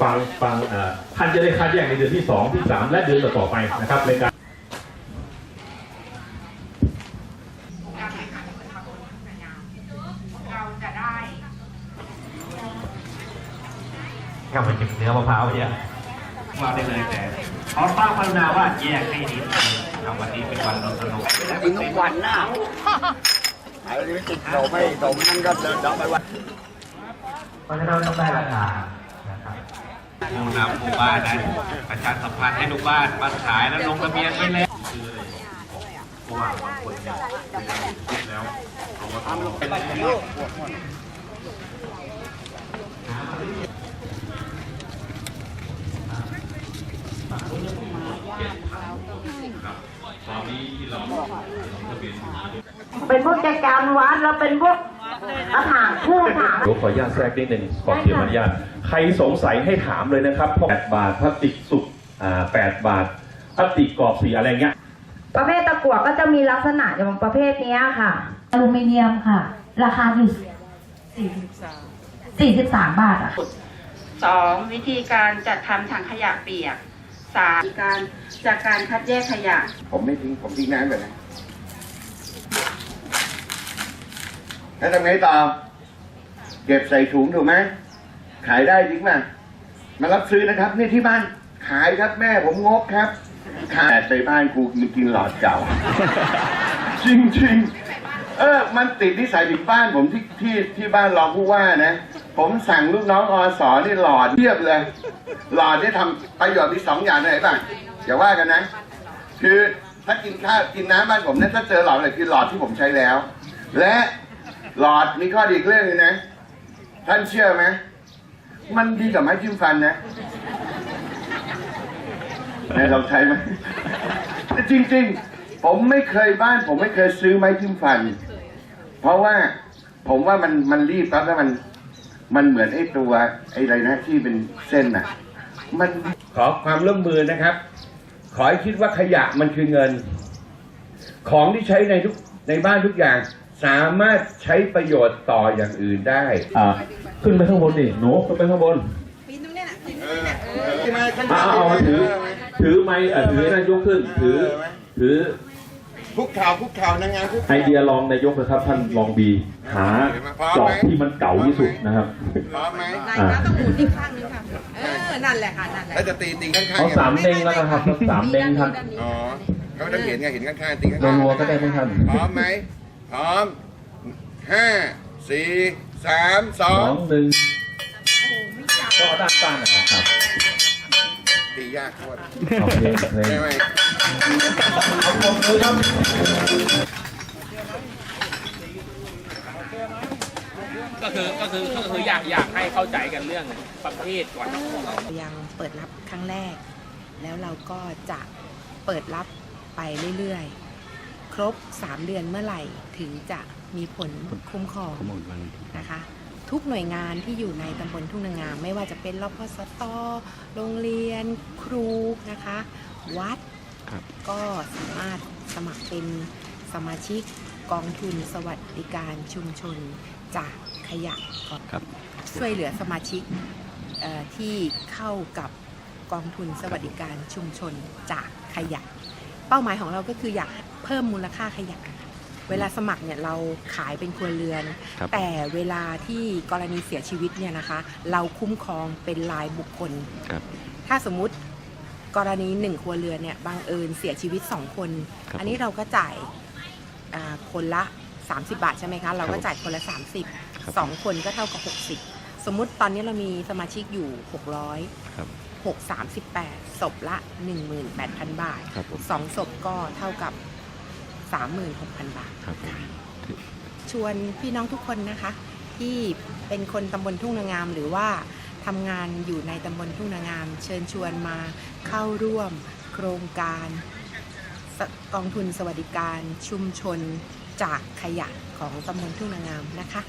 ฟังฟังเอ่อท่านจะได้คัดแยกในเดือนที่สองที่สามและเดือนต่อๆไปนะครับในการการแข่งขันของเราเราจะได้กลับมาจิบเนื้อมะพร้าวเนี่ยว่าได้เลยแต่ขอป้าพัฒนาว่าแยกให้นิดนึงนะครับวันนี้เป็นวันรณรงค์กินทุกวันนะไอ้นี่ติดเราไม่ตรงนั่นก็เดินดอกไปวันเพราะฉะนั้นต้องได้ราคานะครับ ผู้นำหมู่บ้านนะประชาสัมพันธ์ให้ลูกบ้านมาขายแล้วลงทะเบียนไว้แล้วเพราะว่าบางคนเนี่ยคิดแล้วเอาว่าเขาครับตอนนี้ที่เราลงทะเบียนอยู่เป็นพวกจัดการวัดแล้วเป็นพวก กระถางคู่ถางเดี๋ยวขออนุญาตแทรกนิดหนึ่งขอเสียมารยาทใครสงสัยให้ถามเลยนะครับเพราะ8บาทพลาสติกสุกอ่า8บาทพลาสติกกรอบสีอะไรเงี้ย ประเภทตะกั่วก็จะมีลักษณะอย่างประเภทเนี้ยค่ะ อลูมิเนียมค่ะ ราคาอยู่สี่สิบสามบาทอะค่ะ สองวิธีการจัดทำถังขยะเปียกสามวิธีการจากการคัดแยกขยะ ผมไม่ทิ้ง ผมทิ้งน้ำก่อนนะ แล้วทำไงต่อ เก็บใส่ถุงถูกไหม ขายได้จริงป่ะมารับซื้อนะครับ นี่ที่บ้าน ขายครับแม่ผมงกครับ ขายไปบ้านกูมันกินหลอดเก่า จริงจริงๆเออ มันติดที่ใส่ถึงบ้านผมที่ที่ที่บ้านรองผู้ว่านะ ผมสั่งลูกน้องอสอนี่หลอดเทียบเลย หลอดที่ทำประโยชน์มีสองอย่างไหนบ้างอย่าว่ากันนะ คือถ้ากินข้าวกินน้ำบ้านผมเนี่ยถ้าเจอหลอดเลยคือหลอดที่ผมใช้แล้ว และ หลอดมีข้อดีอีกเรื่องหนึงนะ ท่านเชื่อไหมมันดีกับไม้จิ้มฟันนะไหนเราใช้ไหมจริง ๆ ผมไม่เคยบ้าน ผมไม่เคยซื้อไม้จิ้มฟัน เพราะว่าผมว่ามันมันรีบปั๊บแล้วมันมันเหมือนไอ้ตัวไอ้อะไรนะที่เป็นเส้นน่ะ มันขอความร่วมมือนะครับ ขอให้คิดว่าขยะมันคือเงิน ของที่ใช้ในทุกในบ้านทุกอย่าง สามารถใช้ประโยชน์ต่ออย่างอื่นได้ อ่าขึ้นไปข้างบนดิหนูขึ้นไปข้างบนเอาเอาเอาถือ ถือไม้เอ่อถือนั่นยกขึ้น ถือ ถือคุกเข่าคุกเข่านางงามคุกไอเดียลองนายกนะครับ ท่านลองบีหาจอบที่มันเก่าที่สุดนะครับ พร้อมไหมอ่าต้องหมุนอีกข้างนึงค่ะ เออ นั่นแหละค่ะ นั่นแหละ แล้วจะตีตีข้างๆเอาไงสามเด้งแล้วนะครับเอาสามเด้งท่านอ๋อเขาจะเห็นไงเห็นข้างๆตีข้างๆรัวๆก็ได้ไหมท่านพร้อมไหม พร้อมห้าสี่สามสสอองงหนึ่งก็ด้านต้านนะครับตียากโคตรโอเคเพลงใช่ไหมก็คือก็คือก็คืออยากอยากให้เข้าใจกันเรื่องประเภทก่อนยังเปิดรับครั้งแรก แล้วเราก็จะเปิดรับไปเรื่อยๆค รบ 3 เดือนเมื่อไหร่ถึงจะมีผลคุ้มครองนะคะ ทุกหน่วยงานที่อยู่ในตำบลทุ่งนางาม ไม่ว่าจะเป็นรพสตโรงเรียน ครูนะคะ วัดก็สามารถสมัครเป็นสมาชิกกองทุนสวัสดิการชุมชนจากขยะก่อนช่วยเหลือสมาชิกเอ่อที่เข้ากับกองทุนสวัสดิการชุมชนจากขยะ เป้าหมายของเราก็คืออยาก เพิ่มมูลค่าขยะเวลาสมัครเนี่ยเราขายเป็นครัวเรือนแต่เวลาที่กรณีเสียชีวิตเนี่ยนะคะ เราคุ้มครองเป็นรายบุคคลถ้าสมมุติกรณีหนึ่งครัวเรือนเนี่ยบังเอิญเสียชีวิตสองคนอันนี้เราก็จ่ายอ่าคนละ 30 บาทใช่ไหมคะ เราก็จ่ายคนละ30สองคนก็เท่ากับ 60 สมมุติตอนนี้เรามีสมาชิกอยู่ 600 ครับ 6 38ศพละ 18,000 บาทครับผม สองศพก็เท่ากับ 36,000 บาท ครับผมชวนพี่น้องทุกคนนะคะ ที่เป็นคนตำบลทุ่งนางาม หรือว่าทำงานอยู่ในตำบลทุ่งนางาม เชิญชวนมาเข้าร่วมโครงการสกองทุนสวัสดิการชุมชนจากขยะของตำบลทุ่งนางามนะคะ